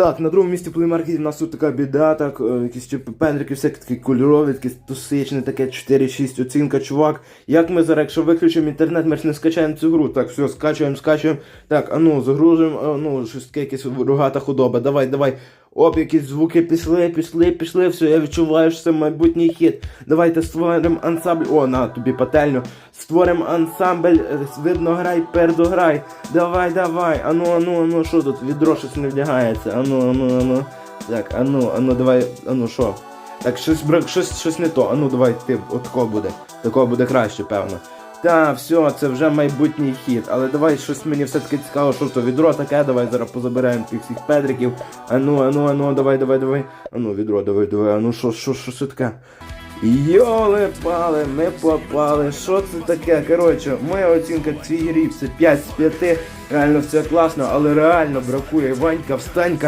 Так, на другому місці плеймаркеті в нас тут така біда, так, е, якісь типу пендрики, всякі такі кольорові, такі тусичні, таке 4-6 оцінка, чувак. Як ми зараз, якщо виключимо інтернет, ми ж не скачаємо цю гру. Так, все, скачуємо, скачуємо. Так, а ну, загружуємо, ну, щось таке, якась рогата худоба. Давай, давай. Оп, якісь звуки пішли, пішли, пішли, все, я відчуваю, що це майбутній хід. Давайте створимо ансамбль. О, на тобі пательню. Створимо ансамбль, е, видно грай, пердограй. Давай, давай. Ану, ану, ану, що тут? Відро щось не вдягається. Ану, ану, ану. Так, ану, ану, давай, ану, що? Так, щось, брак- щось, щось не то. Ану, давай, ти, от такого буде. Такого буде краще, певно. Та, все, це вже майбутній хід. Але давай щось мені все-таки цікаво, що то відро таке, давай зараз позабираємо тих всіх педриків. Ану, ану, ану, давай, давай, давай. Ану, відро, давай, давай, ану, що, що, що це таке? Йоли пали, ми попали. Що це таке? Коротше, моя оцінка цій грі це 5 з 5. Реально все класно, але реально бракує Ванька, встань,